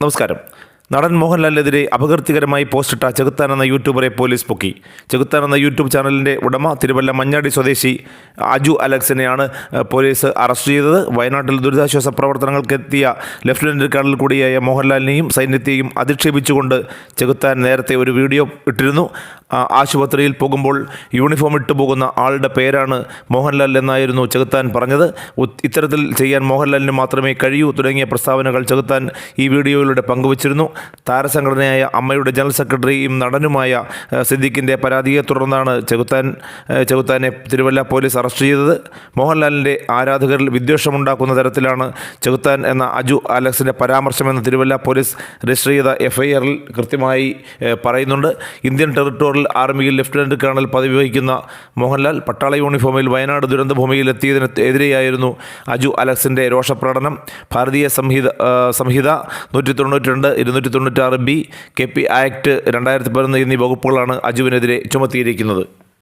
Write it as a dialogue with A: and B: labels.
A: നമസ്കാരം. നടൻ മോഹൻലാലിനെതിരെ അപകീർത്തികരമായി പോസ്റ്റിട്ട ചെകുത്താൻ എന്ന യൂട്യൂബറെ പോലീസ് പൊക്കി. ചെകുത്താൻ എന്ന യൂട്യൂബ് ചാനലിന്റെ ഉടമ തിരുവല്ല മഞ്ഞാടി സ്വദേശി അജു അലക്സിനെയാണ് പോലീസ് അറസ്റ്റ് ചെയ്തത്. വയനാട്ടിൽ ദുരിതാശ്വാസ പ്രവർത്തനങ്ങൾക്കെത്തിയ ലഫ്റ്റനന്റ് കേണൽ കൂടിയായ മോഹൻലാലിനെയും സൈന്യത്തെയും അധിക്ഷേപിച്ചുകൊണ്ട് ചെകുത്താൻ നേരത്തെ ഒരു വീഡിയോ ഇട്ടിരുന്നു. ആശുപത്രിയിൽ പോകുമ്പോൾ യൂണിഫോം ഇട്ടു പോകുന്ന ആളുടെ പേരാണ് മോഹൻലാൽ എന്നായിരുന്നു ചെകുത്താൻ പറഞ്ഞത്. ഇത്തരത്തിൽ ചെയ്യാൻ മോഹൻലാലിന് മാത്രമേ കഴിയൂ തുടങ്ങിയ പ്രസ്താവനകൾ ചെകുത്താൻ ഈ വീഡിയോയിലൂടെ പങ്കുവച്ചിരുന്നു. താരസംഘടനയായ അമ്മയുടെ ജനറൽ സെക്രട്ടറിയും നടനുമായ സിദ്ദിഖിന്റെ പരാതിയെ തുടർന്നാണ് ചെകുത്താൻ ചെകുത്താനെ തിരുവല്ല പോലീസ് അറസ്റ്റ് ചെയ്തത്. മോഹൻലാലിന്റെ ആരാധകരിൽ വിദ്വേഷമുണ്ടാക്കുന്ന തരത്തിലാണ് ചെകുത്താൻ എന്ന അജു അലക്സിന്റെ പരാമർശമെന്ന് തിരുവല്ല പോലീസ് രജിസ്റ്റർ ചെയ്ത എഫ്ഐആറിൽ കൃത്യമായി പറയുന്നുണ്ട്. ഇന്ത്യൻ ടെറിട്ടോറിയൽ ആർമിയിൽ ലഫ്റ്റനന്റ് കേണൽ പദവി വഹിക്കുന്ന മോഹൻലാൽ പട്ടാള യൂണിഫോമിൽ വയനാട് ദുരന്തഭൂമിയിൽ എത്തിയതിന് എതിരെയായിരുന്നു അജു അലക്സിന്റെ രോഷപ്രകടനം. ഭാരതീയ സംഹിത സംഹിത നൂറ്റി തൊണ്ണൂറ്റി രണ്ട് ഇരുന്നൂറ്റി തൊണ്ണൂറ്റാറ് ബി കെ പി ആക്ട് രണ്ടായിരത്തി പതിനൊന്ന് എന്നീ വകുപ്പുകളാണ് അജുവിനെതിരെ ചുമത്തിയിരിക്കുന്നത്.